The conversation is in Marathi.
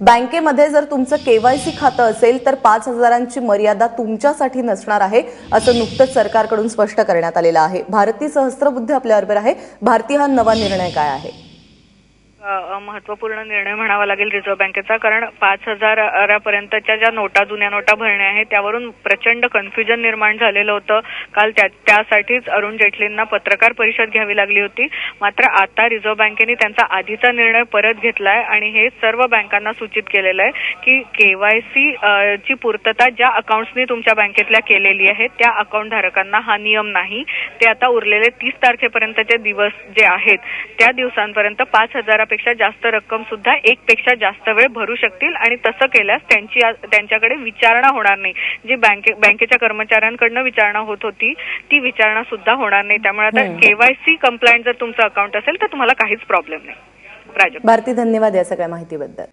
बँकेमध्ये जर तुमचं केवायसी खातं असेल तर पाच हजारांची मर्यादा तुमच्यासाठी नसणार आहे असं नुकतंच सरकारकडून स्पष्ट करण्यात आलेलं आहे. भारती सहस्त्रबुद्धी आपल्याबरोबर आहे. भारती हा नवा निर्णय काय आहे? महत्त्वपूर्ण निर्णय म्हणावा लागेल रिझर्व्ह बँकेचा कारण पाच हजारापर्यंतच्या ज्या नोटा जुन्या नोटा भरण्या आहेत त्यावरून प्रचंड कन्फ्युजन निर्माण झालेलं होतं. काल त्या त्यासाठीच अरुण जेटलींना पत्रकार परिषद घ्यावी लागली होती. मात्र आता रिझर्व्ह बँकेने त्यांचा आधीचा निर्णय परत घेतलाय आणि हे सर्व बँकांना सूचित केलेलं आहे की केवायसी ची पूर्तता ज्या अकाउंट्सनी तुमच्या बँकेतल्या केलेली आहे त्या अकाउंट धारकांना हा नियम नाही. ते आता उरलेले तीस तारखेपर्यंतचे दिवस जे आहेत त्या दिवसांपर्यंत पाच हजार हजारापेक्षा जास्त रक्कम सुद्धा एक पेक्षा जास्त वेळ भरू शकतील आणि तसं केल्यास त्यांची त्यांच्याकडे विचारणा होणार नाही. जी बँके बँकेच्या कर्मचाऱ्यांकडनं विचारणा होत होती ती विचारणा सुद्धा होणार नाही. त्यामुळे आता. केवायसी कंप्लायंट जर तुमचं अकाउंट असेल तर तुम्हाला काहीच प्रॉब्लेम नाही. भारती धन्यवाद या सगळ्या माहितीबद्दल.